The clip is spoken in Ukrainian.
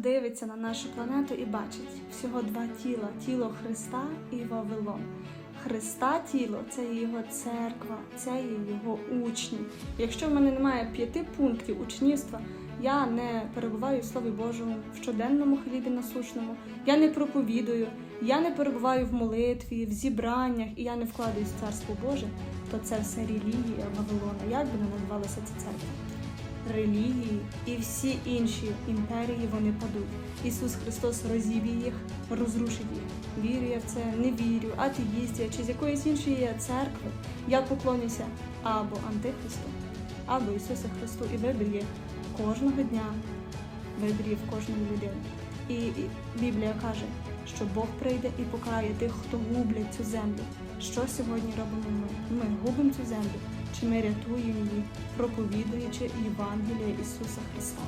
дивиться на нашу планету і бачить всього два тіла: тіло Христа і Вавилон. Христа тіло це його церква, це є його учні. Якщо в мене немає п'яти пунктів учнівства, я не перебуваю в Слові Божому в щоденному хлібі насушному, я не проповідую, я не перебуваю в молитві, в зібраннях і я не вкладаюсь в Царство Боже, то це все релігія Вавилона. Як би не називалася ця церква? Релігії і всі інші імперії вони падуть. Ісус Христос розіб'є їх, розрушить їх. Вірю я в це, не вірю, атеїст я чи з якоїсь іншої церкви. Я поклонюся або Антихристу, або Ісусу Христу, і вибір є кожного дня, вибір є в кожної людини. І Біблія каже, що Бог прийде і покарає тих, хто гублять цю землю. Що сьогодні робимо ми? Ми губимо цю землю, чи ми рятуємо її, проповідуючи Євангелія Ісуса Христа.